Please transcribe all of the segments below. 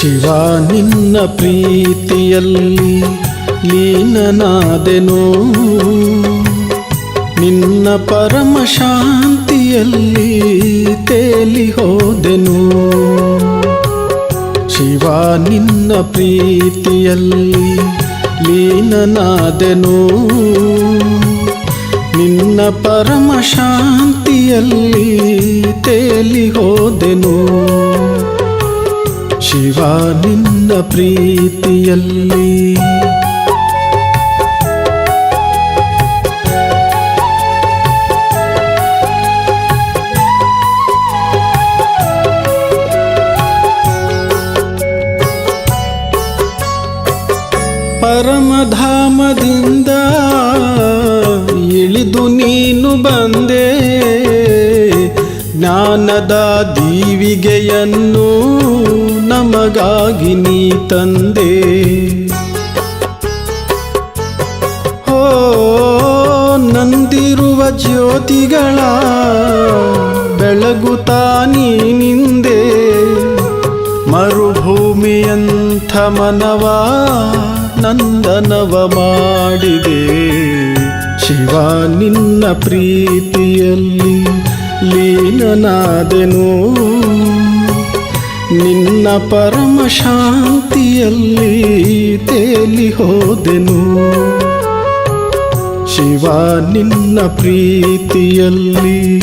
ಶಿವ ನಿನ್ನ ಪ್ರೀತಿಯಲ್ಲಿ ಲೀನನಾದೆನು. ನಿನ್ನ ಪರಮ ಶಾಂತಿಯಲ್ಲಿ ತೇಲಿ ಹೋದೆನು. ಶಿವ ನಿನ್ನ ಪ್ರೀತಿಯಲ್ಲಿ ಲೀನನಾದೆನು. ನಿನ್ನ ಪರಮ ಶಾಂತಿಯಲ್ಲಿ ತೇಲಿ ಹೋದೆನು. ಶಿವ ನಿನ್ನ ಪ್ರೀತಿಯಲ್ಲಿ. ಪರಮಧಾಮದಿಂದ ಇಳಿದು ನೀನು ಬಂದೆ. ಜ್ಞಾನದ ದೀವಿಗೆಯನ್ನು ನಮಗಾಗಿ ನೀ ತಂದೆ. ಹೋ, ನಂದಿರುವ ಜ್ಯೋತಿಗಳ ಬೆಳಗುತ್ತಾ ನಿಂದೆ. ಮರುಭೂಮಿಯಂಥ ಮನವ ನಂದನವ ಮಾಡಿದೆ. ಶಿವ ನಿನ್ನ ಪ್ರೀತಿಯಲ್ಲಿ ಲೀನನಾದೆನು. ನಿನ್ನ ಪರಮ ಶಾಂತಿಯಲ್ಲಿ ತೇಲಿ ಹೋದೆನು. ಶಿವ ನಿನ್ನ ಪ್ರೀತಿಯಲ್ಲಿ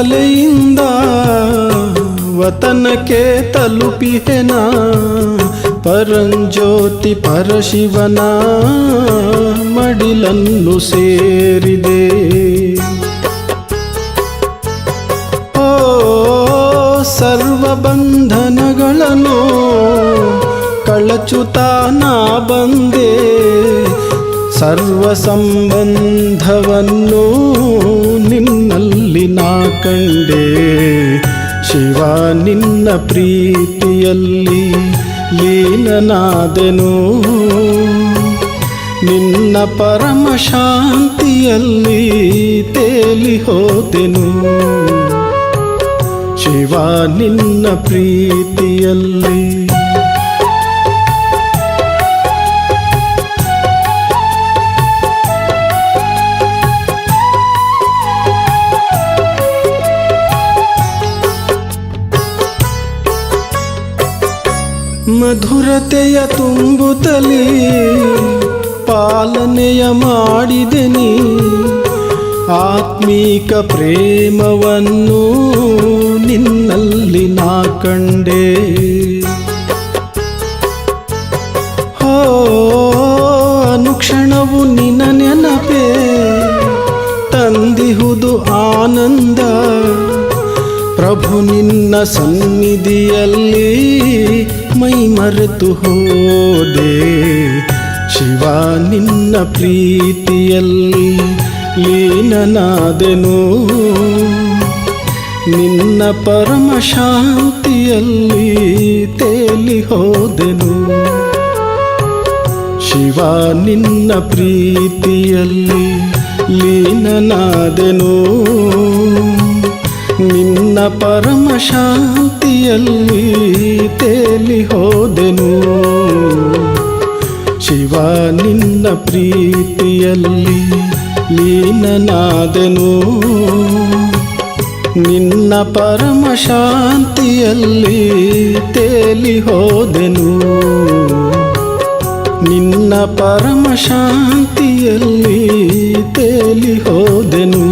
ಕಲೆಯಿಂದ ವತನಕ್ಕೆ ತಲುಪಿಹೆನ? ಪರಂಜ್ಯೋತಿ ಪರಶಿವನ ಮಡಿಲನ್ನು ಸೇರಿದೆ. ಓ ಸರ್ವ ಬಂಧನಗಳನ್ನು ಕಳಚುತ್ತಾ ನಾ ಬಂದೆ. ಸರ್ವ ಸಂಬಂಧವನ್ನು ನಿನ್ನಲ್ಲಿ ನಾ ಕಂಡೆ. ಶಿವ, ನಿನ್ನ ಪ್ರೀತಿಯಲ್ಲಿ ಲೀನನಾದೆನು. ನಿನ್ನ ಪರಮ ಶಾಂತಿಯಲ್ಲಿ ತೇಲಿ ಹೋದೆನು. ಶಿವ, ನಿನ್ನ ಪ್ರೀತಿಯಲ್ಲಿ ಮಧುರತೆಯ ತುಂಬುತ್ತಲೇ ಪಾಲನೆಯ ಮಾಡಿದೆನಿ. ಆತ್ಮೀಕ ಪ್ರೇಮವನ್ನು ನಿನ್ನಲ್ಲಿ ನಾ ಕಂಡೆ. ಹೋ, ಅನುಕ್ಷಣವು ನಿನ್ನ ನೆನಪೇ. ತಂದಿಹುದು ಆನಂದ. ಪ್ರಭು ನಿನ್ನ ಸನ್ನಿಧಿಯಲ್ಲಿ ಮೈ ಮರೆತು ಹೋದೆ. ಶಿವ, ನಿನ್ನ ಪ್ರೀತಿಯಲ್ಲಿ ಲೀನನಾದೆನು. ನಿನ್ನ ಪರಮ ಶಾಂತಿಯಲ್ಲಿ ತೇಲಿ ಹೋದೆನು. ಶಿವ, ನಿನ್ನ ಪ್ರೀತಿಯಲ್ಲಿ ಲೀನನಾದೆನು. ಪರಮ ಶಾಂತಿಯಲ್ಲಿ ತೇಲಿ ಹೋದೆನು. ಶಿವ ನಿನ್ನ ಪ್ರೀತಿಯಲ್ಲಿ ಲೀನನಾದೆನು. ನಿನ್ನ ಪರಮ ಶಾಂತಿಯಲ್ಲಿ ತೇಲಿ ಹೋದೆನು. ನಿನ್ನ ಪರಮ ಶಾಂತಿಯಲ್ಲಿ ತೇಲಿ ಹೋದೆನು.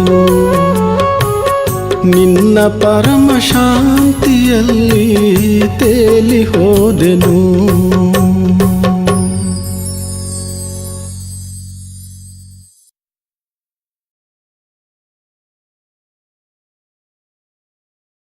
ಪರಮ ಶಾಂತಿಯಲ್ಲಿ ತೇಲಿ ಹೋದೆನು.